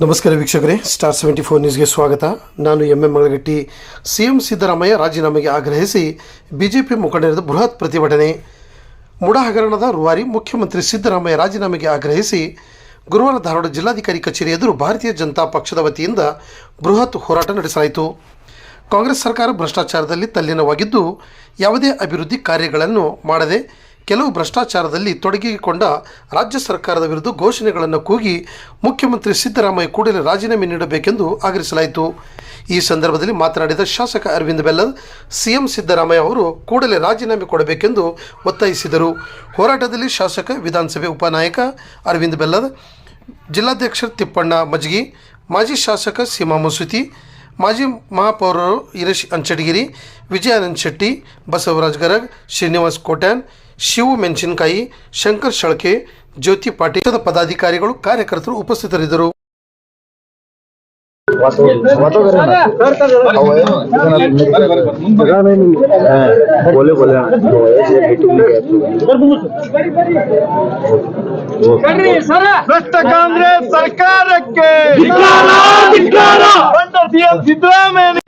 ನಮಸ್ಕಾರ ವೀಕ್ಷಕರೇ star seventy four ನ್ಯೂಸ್ಗೆ ಸ್ವಾಗತ. ನಾನು M M Malagatti CM Siddaramaiah ರಾಜೀನಾಮೆಗೆ ಆಗ್ರಹಿಸಿ ಬಿಜೆಪಿ ಮುಖಂಡರಿಂದ ಬೃಹತ್ ಪ್ರತಿಭಟನೆ. ಮುಡ ಹಗರಣದ ರೂವಾರಿ ಮುಖ್ಯಮಂತ್ರಿ ಸಿದ್ದರಾಮಯ್ಯ ರಾಜೀನಾಮೆಗೆ ಆಗ್ರಹಿಸಿ ಗುರುವಾರ ಧಾರವಾಡ ಜಿಲ್ಲಾಧಿಕಾರಿ ಕಚೇರಿ ಎದುರು ಭಾರತೀಯ ಜನತಾ ಪಕ್ಷದ ವತಿಯಿಂದ ಬೃಹತ್ ಹೋರಾಟ ನಡೆಸಲಾಯಿತು. ಕಾಂಗ್ರೆಸ್ ಸರ್ಕಾರ ಭ್ರಷ್ಟಾಚಾರದಲ್ಲಿ ತಲ್ಲೀನವಾಗಿದ್ದು, ಯಾವುದೇ ಅಭಿವೃದ್ಧಿ ಕಾರ್ಯಗಳನ್ನು ಮಾಡದೆ ಕೆಲವು ಭ್ರಷ್ಟಾಚಾರದಲ್ಲಿ ತೊಡಗಿಕೊಂಡ ರಾಜ್ಯ ಸರ್ಕಾರದ ವಿರುದ್ಧ ಘೋಷಣೆಗಳನ್ನು ಕೂಗಿ ಮುಖ್ಯಮಂತ್ರಿ ಸಿದ್ದರಾಮಯ್ಯ ಕೂಡಲೇ ರಾಜೀನಾಮೆ ನೀಡಬೇಕೆಂದು ಆಗ್ರಹಿಸಲಾಯಿತು. ಈ ಸಂದರ್ಭದಲ್ಲಿ ಮಾತನಾಡಿದ ಶಾಸಕ ಅರವಿಂದ್ ಬೆಲ್ಲದ್, ಸಿಎಂ ಸಿದ್ದರಾಮಯ್ಯ ಅವರು ಕೂಡಲೇ ರಾಜೀನಾಮೆ ಕೊಡಬೇಕೆಂದು ಒತ್ತಾಯಿಸಿದರು. ಹೋರಾಟದಲ್ಲಿ ಶಾಸಕ, ವಿಧಾನಸಭೆ ಉಪನಾಯಕ ಅರವಿಂದ್ ಬೆಲ್ಲದ್, ಜಿಲ್ಲಾಧ್ಯಕ್ಷ ತಿಪ್ಪಣ್ಣ ಮಜ್ಗಿ, ಮಾಜಿ ಶಾಸಕ ಸೀಮಾ ಮಸೂತಿ, ಮಾಜಿ ಮಹಾಪೌರರು ಇರೇಶ್ ಅಂಚಡಗಿರಿ, ವಿಜಯಾನಂದ್ ಶೆಟ್ಟಿ, ಬಸವರಾಜ್ ಗರಗ್, ಶ್ರೀನಿವಾಸ್ ಕೋಟ್ಯಾನ್ ಶಿವು ಮೆಣಸಿನಕಾಯಿ ಶಂಕರ್ ಶಳಕೆ ಜ್ಯೋತಿ ಪಾಟೀಲ್ ಪದಾಧಿಕಾರಿಗಳು ಕಾರ್ಯಕರ್ತರು ಉಪಸ್ಥಿತರಿದ್ದರು. ಸರ್ಕಾರಕ್ಕೆ ಸಿದ್ದರಾಮಯ್ಯ